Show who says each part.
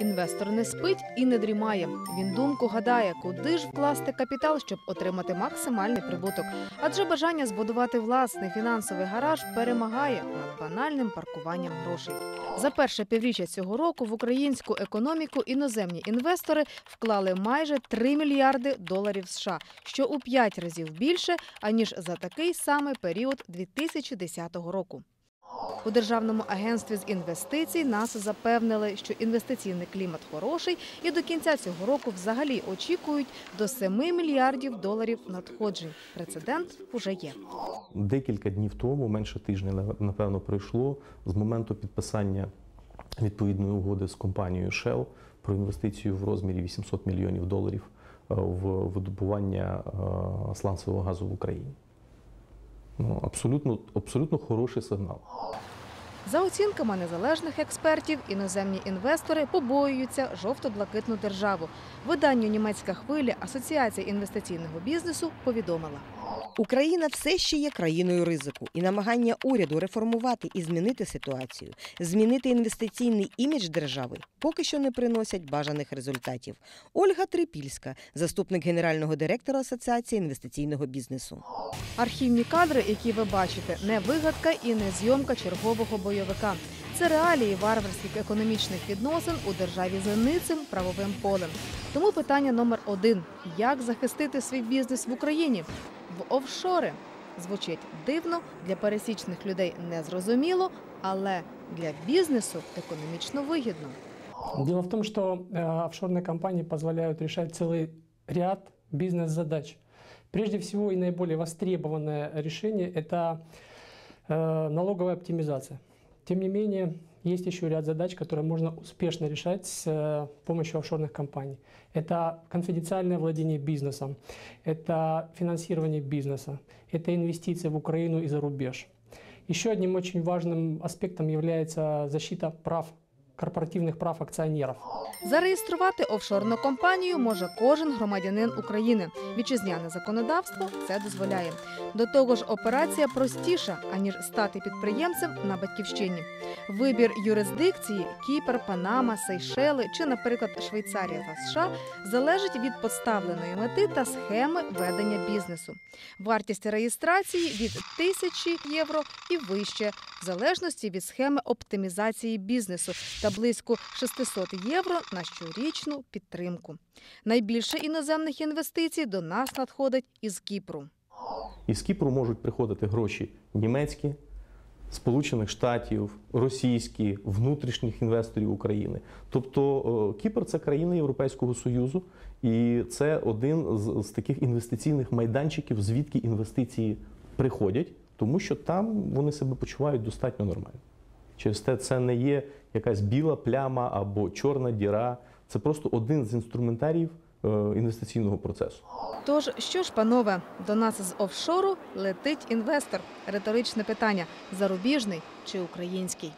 Speaker 1: Інвестор не спить і не дрімає. Він думку гадає, куди ж вкласти капітал, щоб отримати максимальний прибуток. Адже бажання збудувати власний фінансовий гараж перемагає над банальним паркуванням грошей. За перше півріччя цього року в українську економіку іноземні інвестори вклали майже 3 мільярди доларів США, що у 5 разів більше аніж за такий самий період 2010 року. У державному агентстві з інвестицій нас запевнили, що інвестиційний клімат хороший, і до кінця цього року взагалі очікують до 7 мільярдів доларів надходжень. Прецедент уже є.
Speaker 2: Декілька днів тому, менше тижня, напевно, пройшло з моменту підписання відповідної угоди з компанією Shell про інвестицію в розмірі 800 мільйонів доларів е, в видобування е, сланцевого газу в Україні. Ну, абсолютно, абсолютно хороший сигнал.
Speaker 1: За оцінками незалежних експертів, іноземні інвестори побоюються жовто-блакитну державу. Виданню німецька хвиля Асоціація інвестиційного бізнесу повідомила.
Speaker 3: Україна все ще є країною ризику, і намагання уряду реформувати і змінити ситуацію, змінити інвестиційний імідж держави, поки що не приносять бажаних результатів. Ольга Трипільська, заступник генерального директора Асоціації інвестиційного бізнесу.
Speaker 1: Архівні кадри, які ви бачите, не вигадка і не зйомка чергового бойовика. Це реалії варварських економічних відносин у державі за ницим правовим полем. Тому питання номер один: як захистити свій бізнес в Україні? В офшори звучить дивно для пересічних людей незрозуміло, але для бізнесу економічно вигідно.
Speaker 4: Дело в том, что э, офшорные компании позволяют решать целый ряд бизнес-задач. Прежде всего и наиболее востребованное решение – это э, налоговая оптимизация. Тем не менее, есть еще ряд задач, которые можно успешно решать с э, помощью офшорных компаний. Это конфиденциальное владение бизнесом, это финансирование бизнеса, это инвестиции в Украину и за рубеж. Еще одним очень важным аспектом является защита прав корпоративных прав акционеров.
Speaker 1: Зареєструвати офшорну компанію може кожен громадянин України. Вітчизняне законодавство це дозволяє. До того ж, операція простіша аніж стати підприємцем на батьківщині. Вибір юрисдикції Кіпр, Панама, Сейшели чи, наприклад, Швейцарія та США залежить від поставленої мети та схеми ведення бізнесу. Вартість реєстрації від тисячі євро і вище, в залежності від схеми оптимізації бізнесу та близько 600 євро на щорічну підтримку. Найбільше іноземних інвестицій до нас надходить із Кіпру.
Speaker 2: Із Кіпру можуть приходити гроші німецькі, Сполучених Штатів, російські, внутрішніх інвесторів України. Тобто е, Кіпр це країна Європейського Союзу, і це один з таких інвестиційних майданчиків, звідки інвестиції приходять, тому що там вони себе почувають достатньо нормально. Через те це не є якась біла пляма або чорна діра. Це просто один з інструментаріїв е, інвестиційного процесу.
Speaker 1: Тож, що ж, панове, до нас з офшору летить інвестор. Риторичне питання: зарубіжний чи український?